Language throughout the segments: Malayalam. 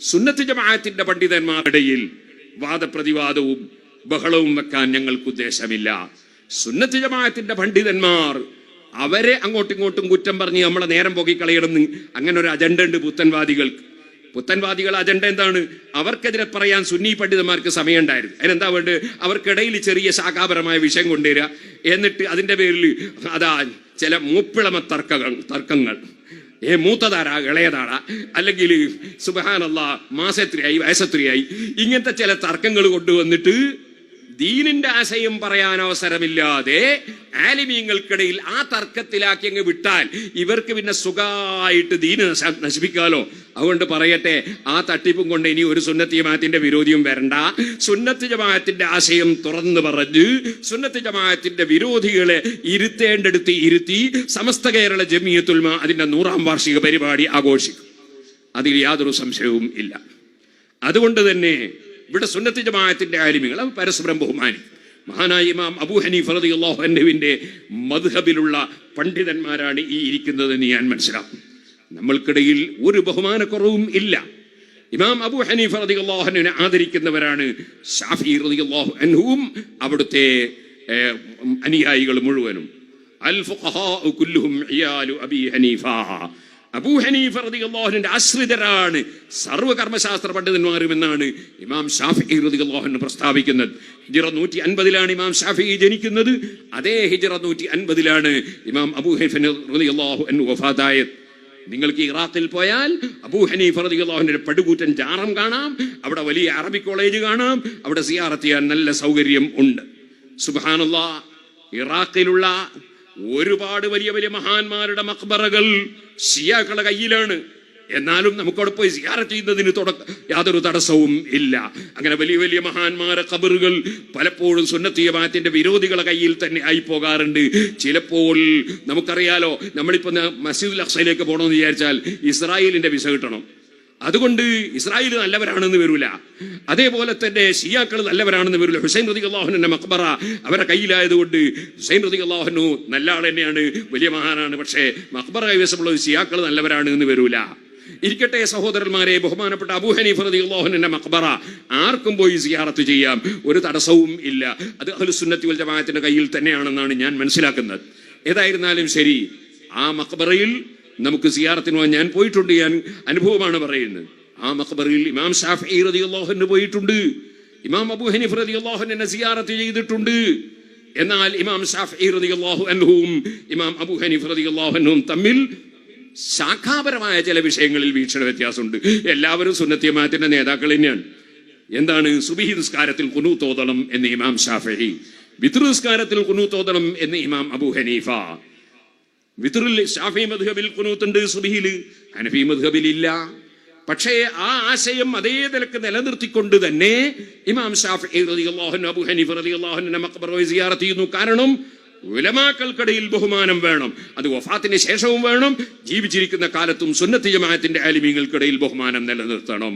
സുന്നത്ത് ജമാഅത്തിന്റെ പണ്ഡിതന്മാരുടെയിൽ വാദപ്രതിവാദവും ബഹളവും വെക്കാൻ ഞങ്ങൾക്ക് ഉദ്ദേശമില്ല. സുന്നത്ത് ജമാഅത്തിന്റെ പണ്ഡിതന്മാർ അവരെ അങ്ങോട്ടും ഇങ്ങോട്ടും കുറ്റം പറഞ്ഞ് നമ്മളെ നേരം പോക്കി കളയണമെന്ന് അങ്ങനെ ഒരു അജണ്ട ഉണ്ട് പുത്തൻവാദികൾക്ക്. പുത്തൻവാദികൾ അജണ്ട എന്താണ്? അവർക്കെതിരെ പറയാൻ സുന്നി പണ്ഡിതന്മാർക്ക് സമയമുണ്ടായിരുന്നു. അതിനെന്താ വേണ്ടത്? അവർക്കിടയിൽ ചെറിയ ശാഖാപരമായ വിഷയം കൊണ്ടുവരിക. എന്നിട്ട് അതിന്റെ പേരിൽ അതാ ചില മൂപ്പിളമ തർക്കങ്ങൾ തർക്കങ്ങൾ. ഏ മൂത്തതാരാ? ഇളയതാടാ അല്ലെങ്കിൽ സുബഹാനല്ല മാസത്രിയായി വയസ്സത്രിയായി ഇങ്ങനത്തെ ചില തർക്കങ്ങൾ കൊണ്ടുവന്നിട്ട് ദീനിന്റെ ആശയം പറയാൻ അവസരമില്ലാതെ ആലിമീങ്ങൾക്കിടയിൽ ആ തർക്കത്തിലാക്കി അങ്ങ് വിട്ടാൽ ഇവർക്ക് പിന്നെ സുഖമായിട്ട് ദീന് നശ- നശിപ്പിക്കാലോ. അതുകൊണ്ട് പറയട്ടെ ആ തട്ടിപ്പും കൊണ്ട് ഇനി ഒരു സുന്നത്ത് ജമാഅത്തിന്റെ വിരോധിയും വരണ്ട. സുന്നത്ത് ജമാഅത്തിന്റെ ആശയം തുറന്നു പറഞ്ഞ് സുന്നത്ത് ജമാഅത്തിന്റെ വിരോധികളെ ഇരുത്തേണ്ടടുത്ത് ഇരുത്തി സമസ്ത കേരള ജമിയത്തുൽമ അതിന്റെ നൂറാം വാർഷിക പരിപാടി ആഘോഷിക്കും. അതിൽ യാതൊരു സംശയവും ഇല്ല. അതുകൊണ്ട് തന്നെ ഇവിടെ സുന്നത്തി ജമാഅത്തിന്റെ ആലിമികൾ അവർ പരസ്പരം ബഹുമാനിക്കും മഹാനായ ഇമാം അബൂ ഹനീഫ് റളിയല്ലാഹു അൻഹുവിന്റെ മധുഹബിലുള്ള പണ്ഡിതന്മാരാണ് ഈ ഇരിക്കുന്നതെന്ന് ഞാൻ മനസ്സിലാക്കും നമ്മൾക്കിടയിൽ ഒരു ബഹുമാനക്കുറവും ഇല്ല. ഇമാം അബു ഹനീഫ് റളിയല്ലാഹു അൻഹുവിനെ ആദരിക്കുന്നവരാണ് ഷാഫി റതി അള്ളാഹു അൻഹുവും അവിടുത്തെ അനുയായികൾ മുഴുവനും. അൽ ഫുഖഹാഉ കുല്ലുഹും അബി ഹനീഫ. അബൂ ഹനീഫ റളിയല്ലാഹുവിന്റെ ആശ്രിതരാണ് സർവകർമ്മശാസ്ത്ര പണ്ഡിതന്മാരുമെന്നാണ് ഇമാം ഷാഫി റളിയല്ലാഹു പ്രസ്താവിക്കുന്നത്. ഹിജറ നൂറ്റി അൻപതിലാണ് ഇമാം ഷാഫി ജനിക്കുന്നത്. അതേ ഹിജറ നൂറ്റി അൻപതിലാണ് ഇമാം അബൂ ഹനീഫ റളിയല്ലാഹു അൻഹു വഫാത്തായത്. നിങ്ങൾക്ക് ഇറാഖിൽ പോയാൽ അബൂ ഹനീഫ റളിയല്ലാഹുവിന്റെ പടുകൂറ്റൻ ജാറം കാണാം. അവിടെ വലിയ അറബി കോളേജ് കാണാം. അവിടെ സിയാറത്ത് ചെയ്യാൻ നല്ല സൗകര്യം ഉണ്ട്. സുബ്ഹാനല്ലാഹ് ഇറാഖിലുള്ള ഒരുപാട് വലിയ വലിയ മഹാന്മാരുടെ മക്ബറകൾ ഷിയാക്കളുടെ കയ്യിലാണ്. എന്നാലും നമുക്കവിടെ പോയി സിയാറ ചെയ്യുന്നതിന് തുടക്ക യാതൊരു തടസ്സവും ഇല്ല. അങ്ങനെ വലിയ വലിയ മഹാന്മാരെ കബറുകൾ പലപ്പോഴും സുന്നത്തീയമാത്തിന്റെ വിരോധികളെ കയ്യിൽ തന്നെ ആയി പോകാറുണ്ട് ചിലപ്പോൾ നമുക്കറിയാലോ നമ്മളിപ്പോ മസ്ജിദുൽ അക്സയിലേക്ക് പോകണമെന്ന് വിചാരിച്ചാൽ ഇസ്രായേലിന്റെ വിസ കിട്ടണം. അതുകൊണ്ട് ഇസ്രായേൽ നല്ലവരാണെന്ന് വരൂല. അതേപോലെ തന്നെ ഷിയാക്കൾ നല്ലവരാണെന്ന് വരൂല. ഹുസൈൻ റതി അള്ളാഹുന്റെ മക്ബറ അവരുടെ കയ്യിലായതുകൊണ്ട് ഹുസൈൻ റതി അള്ളാഹുനു നല്ല ആൾ തന്നെയാണ് വലിയ മഹാനാണ്. പക്ഷേ മക്ബറ കൈവശമുള്ളത് ഷിയാക്കൾ നല്ലവരാണ് എന്ന് വരൂല. ഇരിക്കട്ടെ സഹോദരന്മാരെ ബഹുമാനപ്പെട്ട അബൂ ഹനീഫ് റതി അള്ളാഹുന്റെ മക്ബറ. ആർക്കും പോയി സിയാറത്ത് ചെയ്യാം. ഒരു തടസ്സവും ഇല്ല. അത് അഹ്ലുസുന്നത്തി വൽ ജമാഅത്തിന്റെ കയ്യിൽ തന്നെയാണെന്നാണ് ഞാൻ മനസ്സിലാക്കുന്നത്. ഏതായിരുന്നാലും ശരി ആ മക്ബറയിൽ നമുക്ക് സിയാറത്തിന് പോകാൻ ഞാൻ പോയിട്ടുണ്ട് ഞാൻ അനുഭവമാണ് പറയുന്നത്. ആ മഖബറിൽ ഇമാം ഷാഫി റതി അള്ളാഹുന് പോയിട്ടുണ്ട്. ഇമാം അബു ഹനീഫ് റതി അള്ളാഹുനെ സിയാറത്ത് ചെയ്തിട്ടുണ്ട്. എന്നാൽ ഇമാം ഷാഫി റതി അള്ളാഹു ഇമാം അബു ഹനീഫ് റതി അള്ളാഹുനും തമ്മിൽ ശാഖാപരമായ ചില വിഷയങ്ങളിൽ വീക്ഷണ വ്യത്യാസമുണ്ട്. എല്ലാവരും സുന്നത്തിയമാത്തിന്റെ നേതാക്കൾ തന്നെയാണ്. എന്താണ്? സുബിഹി നിസ്കാരത്തിൽ കുനു തോതണം എന്ന് ഇമാം ഷാഫി വിതൃ നിസ്കാരത്തിൽ തോതണം എന്ന് ഇമാം അബു ഹനീഫ. വിതറിൽ മദ്ഹബിൽ ഇല്ല പക്ഷേ ആ ആശയം അതേ നിലയ്ക്ക് നിലനിർത്തിക്കൊണ്ട് തന്നെ ഇമാം ഷാഫി റളിയല്ലാഹു അൻഹു, റളിയല്ലാഹുവിന്റെ മക്ബറ സിയാറത്ത് ചെയ്യുന്നു. കാരണം ഉലമാക്കൾക്കിടയിൽ ബഹുമാനം വേണം അത് വഫാത്തിന് ശേഷവും വേണം ജീവിച്ചിരിക്കുന്ന കാലത്തും സുന്നത്തി ജമാഅത്തിന്റെ ആലിമീങ്ങൾക്കിടയിൽ ബഹുമാനം നിലനിർത്തണം.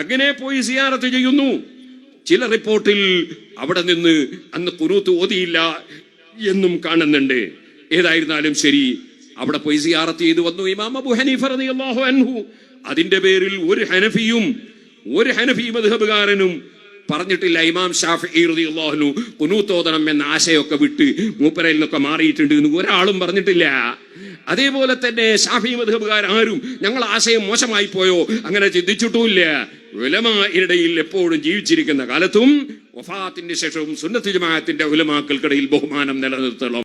അങ്ങനെ പോയി സിയാറത്ത് ചെയ്യുന്നു. ചില റിപ്പോർട്ടിൽ അവിടെ നിന്ന് അന്ന് കുനൂത്ത് ഓതിയില്ല എന്നും കാണുന്നുണ്ട്. ഏതായിരുന്നാലും ശരി. അവിടെ പോയി സിയാറത്ത് ചെയ്തു വന്നു ഇമാം അബു ഹനീഫ റളിയല്ലാഹു അൻഹു. അതിന്റെ പേരിൽ ഒരു ഹനഫിയും ഒരു ഹനഫി മദ്ഹബുകാരനും പറഞ്ഞിട്ടില്ല ഇമാം ഷാഫി റളിയല്ലാഹു കുനൂത്തോദനം എന്ന ആശയമൊക്കെ വിട്ട് മൂപ്പരയിൽ നിന്നൊക്കെ മാറിയിട്ടുണ്ട് എന്ന് ഒരാളും പറഞ്ഞിട്ടില്ല. അതേപോലെ തന്നെ ഷാഫി മദ്ഹബുകാർ ആരും ഞങ്ങൾ ആശയം മോശമായി പോയോ? അങ്ങനെ ചിന്തിച്ചിട്ടുമില്ല. ഉലമാരിടയിൽ എപ്പോഴും ജീവിച്ചിരിക്കുന്ന കാലത്തും വഫാത്തിന്റെ ശേഷവും സുന്നത്ത് ജമാഅത്തിന്റെ ഉലമാക്കൾക്കിടയിൽ ബഹുമാനം നിലനിർത്തണം.